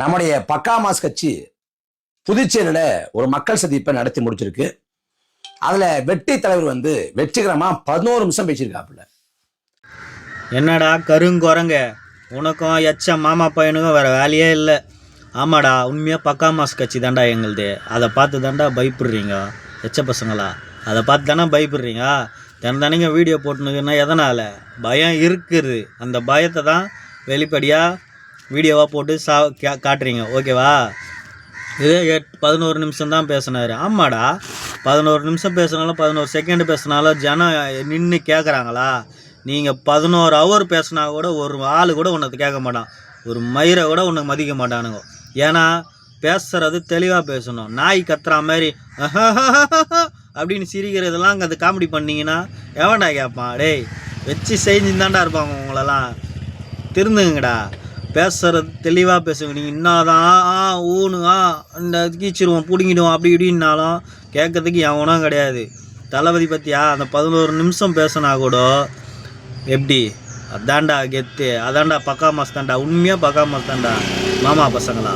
நம்முடைய பக்கா மாஸ் கட்சி புதுச்சேரியில ஒரு மக்கள் சந்திப்பை நடத்தி முடிச்சிருக்கு. அதுல வெற்றி தலைவர் வந்து வெற்றிகரமா பதினோரு நிமிஷம் பேசியிருக்காப்புல. என்னடா கருங்குரங்க? உனக்கும் எச்ச மாமா பையனுக்கும் வேறு வேலையே இல்லை. ஆமாடா உண்மையாக பக்கா மாஸ் கட்சி தாண்டா எங்களுது. அதை பார்த்து தாண்டா பயப்படுறீங்க எச்ச பசங்களா? அதை பார்த்து தானே பயப்படுறீங்க? தினம் தினைங்க வீடியோ போட்டுனுக்குன்னா எதனால்? பயம் இருக்குது. அந்த பயத்தை தான் வெளிப்படையாக வீடியோவாக போட்டு சா காட்டுறீங்க. ஓகேவா? இதே எட் பதினோரு நிமிஷம் தான் பேசினார். ஆமாடா. பதினோரு நிமிஷம் பேசினாலும் பதினோரு செகண்ட் பேசினாலும் ஜனம் நின்று கேட்குறாங்களா நீங்கள் பதினோரு ஹவர் பேசினா கூட ஒரு ஆள் கூட உனக்கு கேட்க மாட்டான். ஒரு மயிரை கூட உனக்கு மதிக்க மாட்டானுங்க. ஏன்னா பேசுறது தெளிவாக பேசணும். நாய் கத்துற மாதிரி அப்படின்னு சிரிக்கிறதெல்லாம் அங்கே அது காமெடி பண்ணிங்கன்னா எவன்டா கேட்பான் டேய் வச்சு செஞ்சுதான்டா இருப்பாங்க உங்களெல்லாம். திருந்துங்கடா. பேசுறது தெளிவாக பேசுங்க. நீங்கள் இன்னாதான் ஆ ஊனு ஆ இந்த கீச்சிருவோம் பிடிங்கிடுவோம் அப்படி இப்படின்னாலும் கேட்கறதுக்கு எவனும் கிடையாது. தளபதி பற்றியா அந்த பதினோரு நிமிஷம் பேசினா கூட எப்படி? அதான்டா கெத்து அதான்டா பக்கா மஸ்தான்டா உண்மையாக பக்கா மஸ்தாண்டா மாமா பசங்களா?